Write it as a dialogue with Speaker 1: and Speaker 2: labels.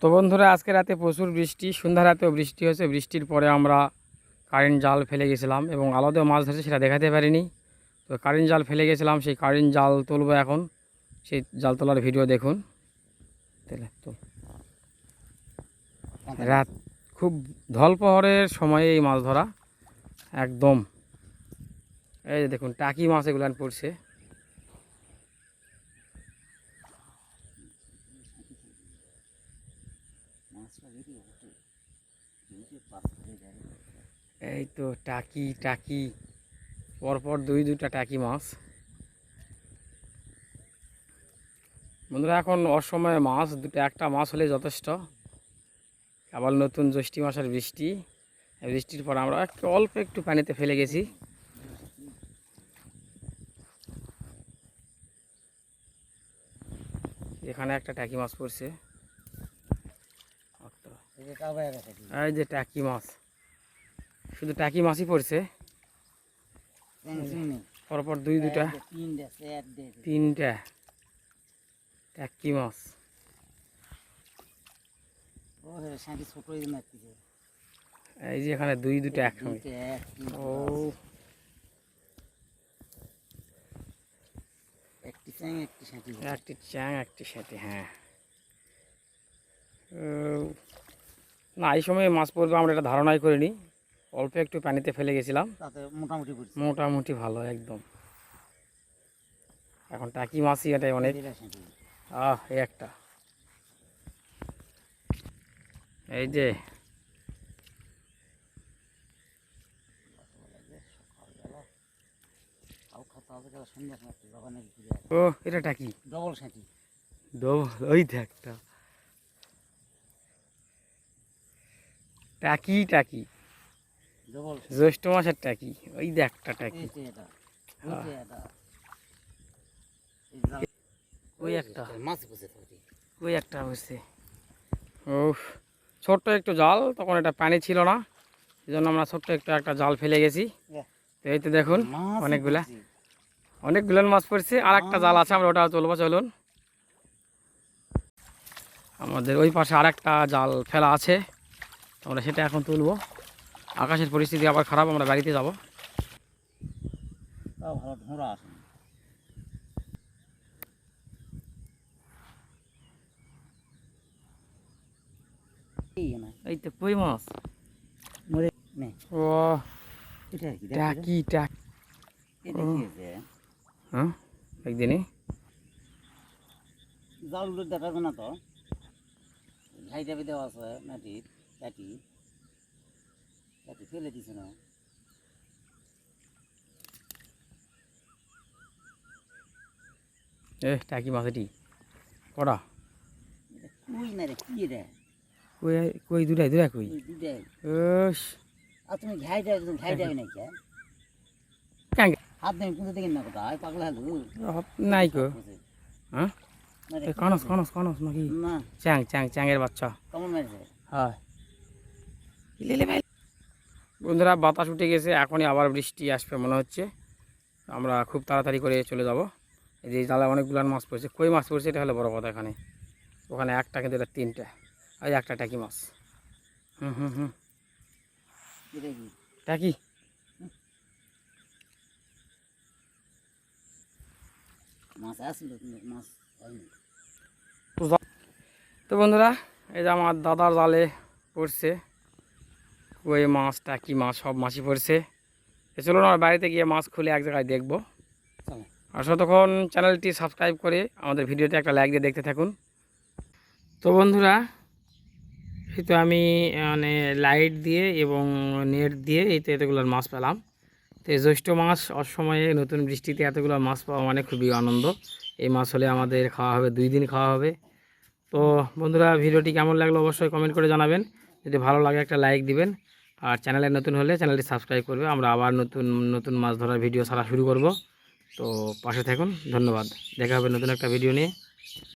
Speaker 1: তো বন্ধুরা, আজকে রাতে প্রচুর বৃষ্টি, সন্ধ্যা রাতেও বৃষ্টি হয়েছে। বৃষ্টির পরে আমরা কারেন্ট জাল ফেলে গেছিলাম এবং আলাদাও মাছ ধরছে সেটা দেখাতে পারিনি। তো কারেন্ট জাল ফেলে গেছিলাম, সেই কারেন্ট জাল তুলবো এখন। সেই জাল তোলার ভিডিও দেখুন। তো রাত খুব ধলপহরের সময়ে এই মাছ ধরা, একদম। এই দেখুন, টাকি মাছ এগুলান পড়ছে। এই তো টাকি টাকি। পরপর দুই দুটা টাকি মাছ। বন্ধুরা, এখন অসময়ে মাছ, দুটো একটা মাছ হলে যথেষ্ট। আবার নতুন জ্যৈষ্ঠী মাসের বৃষ্টি। বৃষ্টির পর আমরা একটু অল্প একটু পানিতে ফেলে গেছি। এখানে একটা টাকি মাছ পড়ছে। এই যে টাকি মাছ। শুধু টাকি মাছই পড়ছে। পরপর দুই দুটা তিনটা টাকি মাছ। এই যে এখানে দুই দুটা একসঙ্গে।
Speaker 2: একটি চ্যাং, একটি
Speaker 1: সাথে হ্যাঁ। না এই সময় মাছ পড়বে আমরা এটা ধারণাই করিনি। অল্প একটু পানিতে ফেলে গেছিলাম।
Speaker 2: তাতে মোটামুটি
Speaker 1: মোটামুটি ভালো একদম। এখন টাকি মাছই এটাই অনেক। আহ এই একটা। এই যে। ও এটা টাকি।
Speaker 2: ডবল সাঁটি
Speaker 1: ডবল ওই একটা। টাকি টাকি। জ্যৈষ্ঠ মাসের টাকি ওই যে একটা টাকি।
Speaker 2: এই ওই
Speaker 1: একটা। ওই একটা হয়েছে ও ছোট্ট একটু জাল তখন এটা পানি ছিল না। এই জন্য আমরা ছোট্ট একটু একটা জাল ফেলে গেছি। তো এই তো দেখুন অনেকগুলা। অনেকগুলো মাছ পড়ছে আর একটা জাল আছে আমরা ওটা তুলবো চলুন। আমাদের ওই পাশে আর একটা জাল ফেলা আছে। আমরা সেটা এখন তুলবো। আকাশের পরিস্থিতি আবার খারাপ আমরা বাড়িতে যাব।
Speaker 2: ভালো ধরা আসে এই
Speaker 1: তো কই মাছ?
Speaker 2: মরে নে।
Speaker 1: ও
Speaker 2: এটা কি? দেখ
Speaker 1: টাকি টাক
Speaker 2: এটা কি আছে
Speaker 1: হ্যাঁ? একদিনই
Speaker 2: জালগুলো দেখাবে না তো। ঘাই টাইপে দেওয়া আছে মাটির। কাটি কাটি ফেলে দিছে না
Speaker 1: এ টাকি মাছ এটি কড়া
Speaker 2: কই না রে কি রে
Speaker 1: কই কই দুটাই দুটাই কই
Speaker 2: দুটাই
Speaker 1: ওস
Speaker 2: আর তুমি ঘাই টাইপে তুমি ঘাই টাইপে নাই কে
Speaker 1: কেন
Speaker 2: হাত দেন কিন্তু দেখেন না কোথায় পাগলা হলো
Speaker 1: নাই কো হ্যাঁ কানস কানস কানস নাকি
Speaker 2: না
Speaker 1: চ্যাং চ্যাং চ্যাংয়ের বাচ্চা
Speaker 2: কেমন মেরেছে
Speaker 1: হ্যাঁ বন্ধুরা বাতাস উঠে গেছে এখনই আবার বৃষ্টি আসবে মনে হচ্ছে। আমরা খুব তাড়াতাড়ি করে চলে যাব। এই যে জালে অনেকগুলো মাছ পড়ছে। কই মাছ পড়ছে? এটা হলো বড় কথা এখানে। ওখানে একটা কিন্তু এটা তিনটা। আর একটা টাকি মাছ। হুম হুম হুম। টাকি
Speaker 2: মাছ আসলো মাছ
Speaker 1: তো বন্ধুরা এই যে আমার দাদার জালে পড়ছে। কই মাছ টাকি মাছ? সব মাছই পড়ছে। চলুন আমার বাড়িতে গিয়ে মাছ খুলে এক জায়গায় দেখব। আর ততক্ষণ চ্যানেলটি সাবস্ক্রাইব করে আমাদের ভিডিওতে একটা লাইক দিয়ে দেখতে থাকুন। তো বন্ধুরা এই তো আমি মানে লাইট দিয়ে এবং নেট দিয়ে এই তো এতগুলোর মাছ পেলাম। তো এই জ্যৈষ্ঠ মাস অসময়ে নতুন বৃষ্টিতে এতগুলো মাছ পাওয়া মানে খুবই আনন্দ। এই মাছ হলে আমাদের খাওয়া হবে দুই দিন খাওয়া হবে। তো বন্ধুরা ভিডিওটি কেমন লাগল অবশ্যই কমেন্ট করে জানাবেন। যদি ভালো লাগে একটা লাইক দিবেন। আর চ্যানেলে নতুন হলে চ্যানেলটি সাবস্ক্রাইব করবে। আমরা আবার নতুন নতুন মাছ ধরার ভিডিও ছাড়া শুরু করব। তো পাশে থাকুন, ধন্যবাদ। দেখা হবে নতুন একটা ভিডিও নিয়ে।